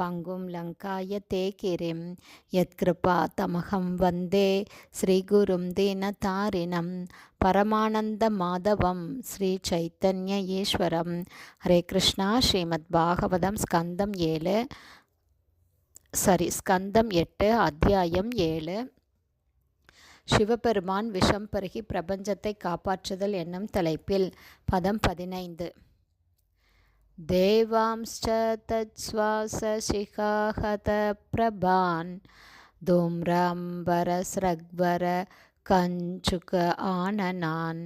பங்கும் லங்காய தே கிரிம் யத்கிருபா தமகம் வந்தே ஸ்ரீகுரும் தீனதாரிணம் பரமானந்த மாதவம் ஸ்ரீ சைத்தன்ய ஈஸ்வரம். ஹரே கிருஷ்ணா ஸ்ரீமத் பாகவதம் ஸ்கந்தம் ஏழு. சாரி ஸ்கந்தம் எட்டு அத்தியாயம் ஏழு. சிவபெருமான் விஷம் பருகி பிரபஞ்சத்தை காப்பாற்றுதல் என்னும் தலைப்பில் பதம் பதினைந்து. देवांश्च तच्छ्वासशिखाहतप्रभान् धूम्राम्बरस्रग्वर कञ्चुक आननान्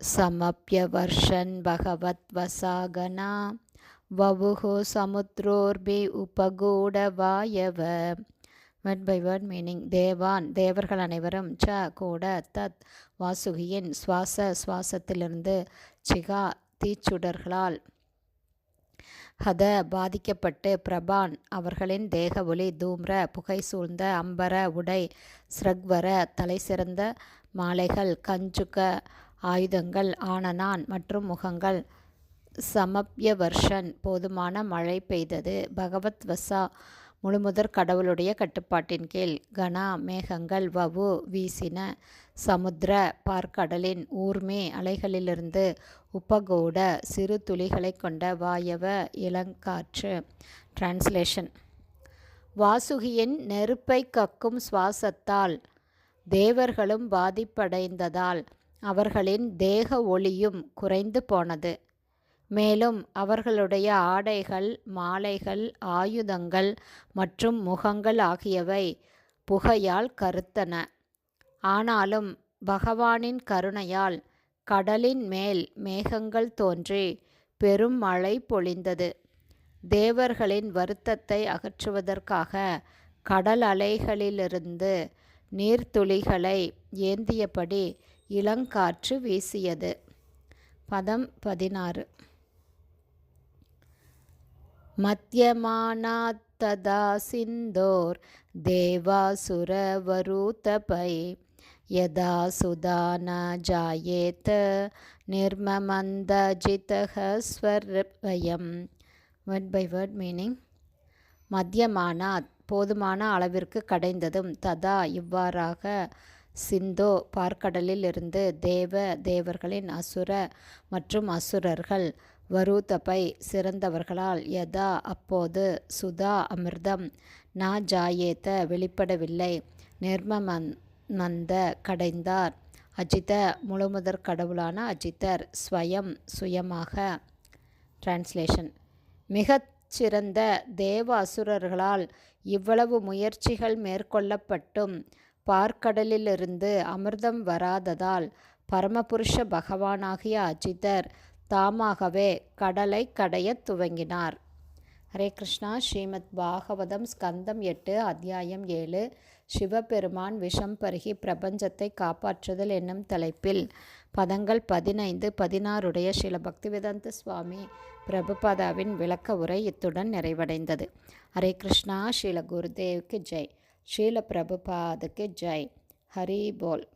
समप्यवर्षन् भगवद्वसागना ववुः समुद्रोर्बि उपगूढवायव வேர்ட் பை வேர்ட் மீனிங் தேவான் தேவர்கள் அனைவரும் ச கூட தத் வாசுகியின் சுவாச சுவாசத்திலிருந்து சிகா தீச்சுடர்களால். ஹத பாதிக்கப்பட்டு பிரபான் அவர்களின் தேக ஒளி தூம்ர புகை சூழ்ந்த அம்பர உடை ஸ்ரக்வர தலை சிறந்த மாலைகள் கஞ்சுக ஆயுதங்கள் ஆனனான் மற்றும் முகங்கள். சமப்யவர்ஷன் போதுமான மழை பெய்தது. பகவத் வசா முழுமுதற் கடவுளுடைய கட்டுப்பாட்டின் கீழ் கனா மேகங்கள் வவு வீசின சமுத்திர பார்க்கடலின் ஊர்மே அலைகளிலிருந்து உப்பகோட சிறு துளிகளை கொண்ட வாயவ இளங்காற்று. டிரான்ஸ்லேஷன் வாசுகியின் நெருப்பை கக்கும் சுவாசத்தால் தேவர்களும் பாதிப்படைந்ததால் அவர்களின் தேக ஒளியும் குறைந்து போனது. மேலும் அவர்களுடைய ஆடைகள் மாலைகள் ஆயுதங்கள் மற்றும் முகங்கள் ஆகியவை புகையால் கருத்தன. ஆனாலும் பகவானின் கருணையால் கடலின் மேல் மேகங்கள் தோன்றி பெரும் மழை பொழிந்தது. தேவர்களின் வருத்தத்தை அகற்றுவதற்காக கடல் அலைகளிலிருந்து நீர்த்துளிகளை ஏந்தியபடி இளங்காற்று வீசியது. பதம் பதினாறு. मध्यमानात्तदा सिन्धोर् देवासुरवरूतपै यदा सुधा न जायेत निर्ममन्दजितः ஸ்வர்வயம் வேர்ட் பை வேர்ட் மீனிங் மத்தியமானாத் போதுமான அளவிற்கு கடைந்ததும் ததா இவ்வாறாக சிந்தோ பார்க்கடலில் இருந்து தேவ தேவர்களின் அசுர மற்றும் அசுரர்கள் வரூதபை சிறந்தவர்களால் யதா அப்போது சுதா அமிர்தம். நா ஜாயேத வெளிப்படவில்லை. நிர்மமன் மந்த கடைந்தார். அஜித முழுமுதற் கடவுளான அஜிதர் ஸ்வயம் சுயமாக. டிரான்ஸ்லேஷன் மிகச் சிறந்த தேவ அசுரர்களால் இவ்வளவு முயற்சிகள் மேற்கொள்ளப்பட்டும் பார்க்கடலிலிருந்து அமிர்தம் வராததால் பரமபுருஷ பகவானாகிய அஜிதர் தாமாகவே கடலை கடையத் துவங்கினார். ஹரே கிருஷ்ணா ஸ்ரீமத் பாகவதம் ஸ்கந்தம் எட்டு அத்தியாயம் ஏழு. சிவபெருமான் விஷம் பருகி பிரபஞ்சத்தை காப்பாற்றுதல் என்னும் தலைப்பில் பதங்கள் பதினைந்து பதினாறுடைய ஸ்ரீல பக்திவேதாந்த சுவாமி பிரபுபாதாவின் விளக்க உரை இத்துடன் நிறைவடைந்தது. ஹரே கிருஷ்ணா ஸ்ரீல குருதேவுக்கு ஜெய். ஸ்ரீல பிரபுபாதுக்கு ஜெய். ஹரி போல்.